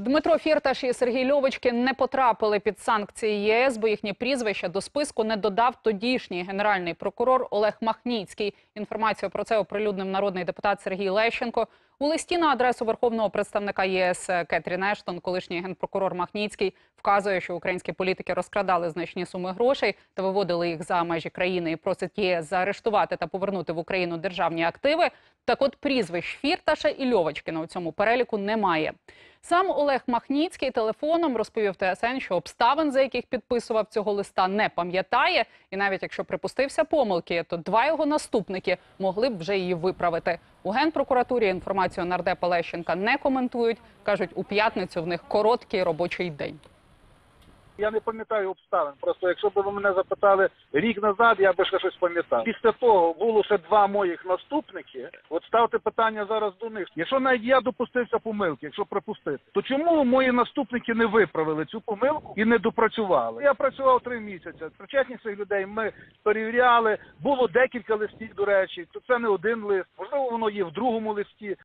Дмитро Фірташ і Сергій Льовочкін не потрапили під санкції ЄС, бо їхні прізвища до списку не додав тодішній генеральний прокурор Олег Махніцький. Інформацію про це оприлюднив народний депутат Сергій Лещенко. У листі на адресу верховного представника ЄС Кетрін Ештон, колишній генпрокурор Махніцький, вказує, що українські політики розкрадали значні суми грошей та виводили їх за межі країни і просить ЄС заарештувати та повернути в Україну державні активи. Так от прізвищ Фірташа і Льовочкіна у цьому переліку немає. Сам Олег Махніцький телефоном розповів ТСН, що обставин, за яких підписував цього листа, не пам'ятає. І навіть якщо припустився помилки, то два його наступники могли б вже її виправити. У генпрокуратурі інформацію нардепа Лещенка не коментують. кажуть, у п'ятницю в них короткий робочий день. Я не пам'ятаю обставин. Просто якщо б ви мене запитали рік назад, я би ще щось пам'ятав. Після того було ще два моїх наступники. От ставте питання зараз до них. Якщо навіть я допустився помилки, якщо припустити, то чому мої наступники не виправили цю помилку і не допрацювали? Я працював три місяці. Причетність цих людей ми перевіряли. Було декілька листів, до речі. То це не один лист. Можливо, воно є в другому листі.